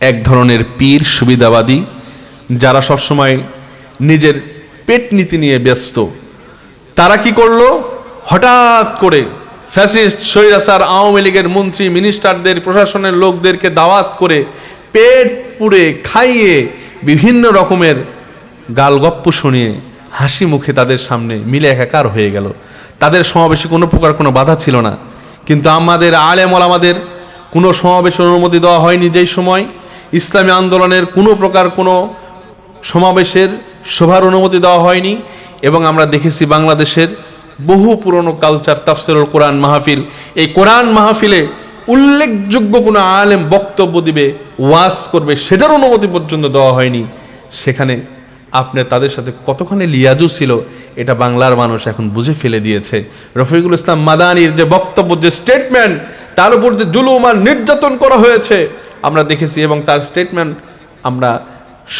এক ধরনের পীর, সুবিধাবাদী, যারা সবসময় নিজের পেট নীতি নিয়ে ব্যস্ত। তারা কি করল? হঠাৎ করে ফ্যাসিস্ট সৈরাসার আওয়ামী লীগের মন্ত্রী, মিনিস্টারদের, প্রশাসনের লোকদেরকে দাওয়াত করে পেট পুড়ে খাইয়ে বিভিন্ন রকমের গালগপ্প শুনিয়ে হাসি মুখে তাদের সামনে মিলে একাকার হয়ে গেল। তাদের সমাবেশে কোনো প্রকার কোনো বাধা ছিল না। কিন্তু আমাদের আলেম আমাদের কোনো সমাবেশের অনুমতি দেওয়া হয়নি যেই সময় ইসলামী আন্দোলনের কোনো প্রকার কোনো সমাবেশের সভার অনুমতি দেওয়া হয়নি এবং আমরা দেখেছি বাংলাদেশের বহু পুরনো কালচার তাফসিরুল কোরআন মাহফিল। এই কোরআন মাহফিলে উল্লেখযোগ্য কোনো আলেম বক্তব্য দিবে, ওয়াজ করবে, সেটার অনুমতি পর্যন্ত দেওয়া হয়নি। সেখানে আপনি তাদের সাথে কতখানি লিয়াজু ছিল, এটা বাংলার মানুষ এখন বুঝে ফেলে দিয়েছে। রফিকুল ইসলাম মাদানির যে বক্তব্য, যে স্টেটমেন্ট তার উপর যে জুলুম আর নির্যাতন করা হয়েছে আমরা দেখেছি এবং তার স্টেটমেন্ট আমরা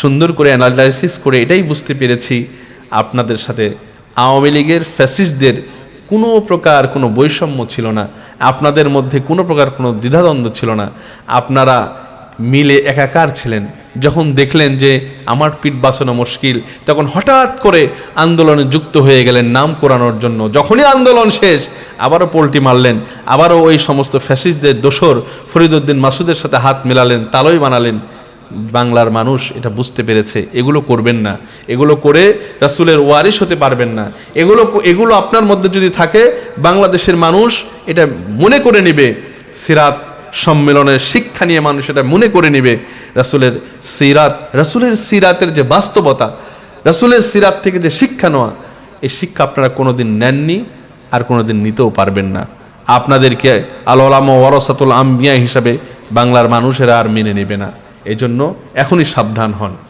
সুন্দর করে অ্যানালাইসিস করে এটাই বুঝতে পেরেছি আপনাদের সাথে। আওয়ামী লীগের ফ্যাসিস্টদের কোনো প্রকার কোনো বৈষম্য ছিল না। আপনাদের মধ্যে কোনো প্রকার কোনো দ্বিধাদ্বন্দ্ব ছিল না। আপনারা মিলে একাকার ছিলেন। যখন দেখলেন যে আমার পিঠ বাঁচানো মুশকিল, তখন হঠাৎ করে আন্দোলনে যুক্ত হয়ে গেলেন নাম কোরানোর জন্য। যখনই আন্দোলন শেষ, আবারও পোল্টি মারলেন, আবারও ওই সমস্ত ফ্যাসিস্টদের দোসর ফরিদুদ্দিন মাসুদের সাথে হাত মেলালেন, তালই বানালেন। বাংলার মানুষ এটা বুঝতে পেরেছে, এগুলো করবেন না। এগুলো করে রাসুলের ওয়ারিশ হতে পারবেন না। এগুলো এগুলো আপনার মধ্যে যদি থাকে, বাংলাদেশের মানুষ এটা মনে করে নেবে। সিরাত সম্মেলনের শিক্ষা নিয়ে মানুষ এটা মনে করে নেবে রাসুলের সিরাত। রাসুলের সিরাতের যে বাস্তবতা, রাসুলের সিরাত থেকে যে শিক্ষা নেওয়া, এই শিক্ষা আপনারা কোনোদিন নেননি আর কোনোদিন নিতেও পারবেন না। আপনাদেরকে আল আলাম ওয়ারসাতুল আম্বিয়া হিসাবে বাংলার মানুষেরা আর মেনে নেবে না। এজন্য এখনই সাবধান হন।